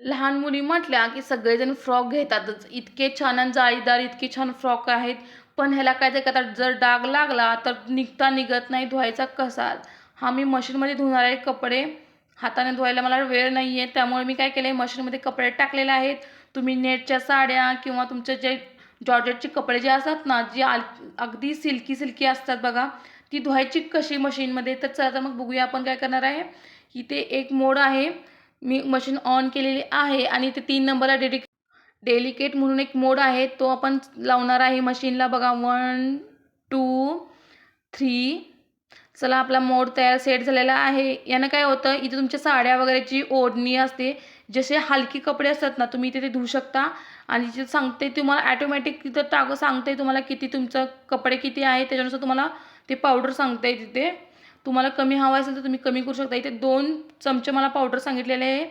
लहान मुली म्हटल्या की सगळेजण फ्रॉक घेतातच. इतके छान आणि जाळीदार इतके छान फ्रॉक आहेत. पण ह्याला काय ते करतात जर डाग लागला तर निघता निघत नाही धुवायचा कसा? हा मी मशीनमध्ये धुणार आहे कपडे. हाताने धुवायला मला वेळ नाही आहे त्यामुळे मी काय केलं आहे मशीनमध्ये कपडे टाकलेले आहेत. तुम्ही नेटच्या साड्या किंवा तुमचे जे जॉर्जेटचे कपडे जे असतात ना जे अगदी सिल्की सिल्की असतात बघा ती धुवायची कशी मशीनमध्ये? तर चला तर मग बघूया आपण काय करणार आहे. इथे एक मोड आहे. मी मशीन ऑन केलेली आहे आणि ते तीन नंबरला डेडिक डेलिकेट म्हणून एक मोड आहे. तो आपण लावणार आहे मशीनला बघा वन टू थ्री चला आपला मोड तयार सेट झालेला आहे. यानं काय होतं इथे तुमच्या साड्या वगैरेची ओढणी असते. जसे हलकी कपडे असतात ना तुम्ही इथे ते धुवू शकता. आणि जे सांगते तुम्हाला ॲटोमॅटिक तिथं टाक सांगते तुम्हाला किती तुमचं कपडे किती आहे. त्याच्यानुसार तुम्हाला ते पावडर सांगते तिथे. तुम्हाला कमी हवं असेल तर तुम्ही कमी करू शकता. इथे दोन चमचे मला पावडर सांगितलेले आहे.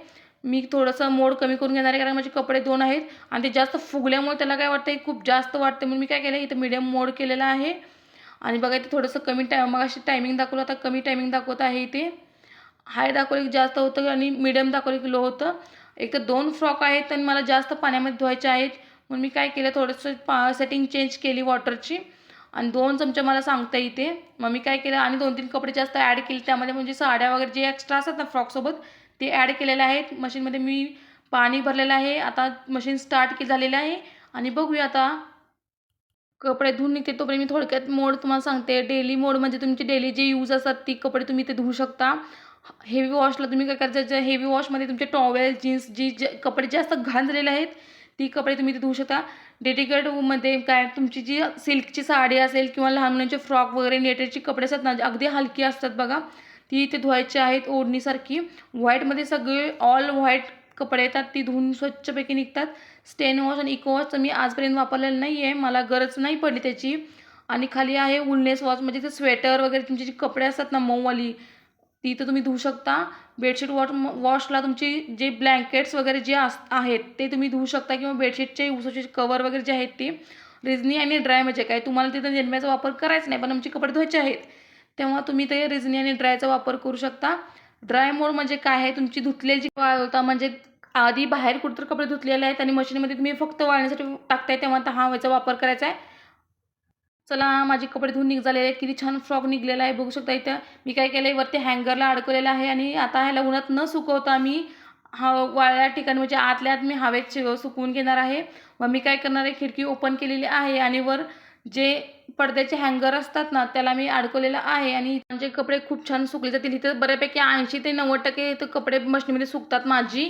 मी थोडंसं मोड कमी करून घेणार आहे कारण माझे कपडे दोन आहेत आणि ते जास्त फुगल्यामुळे त्याला काय वाटतं खूप जास्त वाटते म्हणून मी काय केलं इथं मीडियम मोड केलेला आहे. आणि बघा इथे थोडंसं कमी टाय मग अशी टायमिंग दाखवलं आता कमी टायमिंग दाखवत आहे इथे. हाय दाखवलं की जास्त होतं आणि मिडियम दाखवलं की लो होतं. एक तर दोन फ्रॉक आहेत आणि मला जास्त पाण्यामध्ये धुवायचे आहेत. म्हणून मी काय केलं थोडंसं पा सेटिंग चेंज केली वॉटरची आणि दोन चमचे मला सांगता इथे मग मी काय केलं आणि दोन तीन कपडे जास्त ॲड केले. त्यामध्ये म्हणजे साड्या वगैरे जे एक्स्ट्रा असतात ना फ्रॉकसोबत ते ॲड केलेले आहेत. मशीनमध्ये मी पाणी भरलेलं आहे. आता मशीन स्टार्ट के झालेलं आहे. आणि बघूया आता कपडे धुवून निघते तोपर्यंत मी थोडक्यात मोड तुम्हाला सांगते. डेली मोड म्हणजे तुमचे डेली जे यूज असतात ती कपडे तुम्ही ते धुवू शकता. हेवी वॉशला तुम्ही काय करायचं जे हेवी वॉशमध्ये तुमचे टॉवेल जीन्स जी जे कपडे जास्त घाण झालेले आहेत ती कपडे तुम्ही ते धुवू शकता. डेडिकेटमध्ये काय तुमची जी सिल्कची साडी असेल किंवा लहान मुलांचे फ्रॉक वगैरे नेटेडची कपडे असतात ना अगदी हलकी असतात बघा. ती इथे धुवायची आहेत ओढणीसारखी. व्हाईटमध्ये सगळे ऑल व्हाईट कपडे येतात ती धुवून स्वच्छपैकी निघतात. स्टेन वॉश आणि इको वॉशचं मी आजपर्यंत वापरलेलं नाही आहे मला गरज नाही पडली त्याची. आणि खाली आहे उलनेस वॉश म्हणजे ते स्वेटर वगैरे तुमचे जे कपडे असतात ना मऊवाली ती तर तुम्ही धुवू शकता. बेडशीट वॉश वॉशला तुमची जे ब्लँकेट्स वगैरे जे अस आहेत ते तुम्ही धुवू शकता किंवा बेडशीटचे उसाचे कवर वगैरे जे आहेत ते. रिझनी आणि ड्राय म्हणजे काय? तुम्हाला तिथं निरम्याचा वापर करायचा नाही पण आमचे कपडे धुवायचे आहेत. तेव्हा तुम्ही ते रिझनी आणि ड्रायचा वापर करू शकता. ड्राय मोड म्हणजे काय आहे? तुमची धुतलेली जी वाळवता म्हणजे आधी बाहेर कुठं कपडे धुतलेले आहेत आणि मशीनमध्ये तुम्ही फक्त वाळण्यासाठी टाकताय तेव्हा तर हा याचा वापर करायचा आहे. चला माझे कपडे धुवून निघालेले आहेत. किती छान फ्रॉक निघलेला आहे. बघू शकता इथं. मी काय केलं आहे वरती हँगरला अडकलेलं आहे आणि आता ह्याला उन्हात न सुकवता मी हा वाळ्या ठिकाणी म्हणजे आतल्या आत मी हवेत सुकवून घेणार आहे. व मी काय करणार आहे खिडकी ओपन केलेली आहे आणि वर जे पडद्याचे हँगर असतात ना त्याला मी अडकवलेलं आहे आणि म्हणजे कपडे खूप छान सुकले जातील. इथं बऱ्यापैकी ऐंशी ते नव्वद टक्के कपडे मशीनमध्ये सुकतात माझी.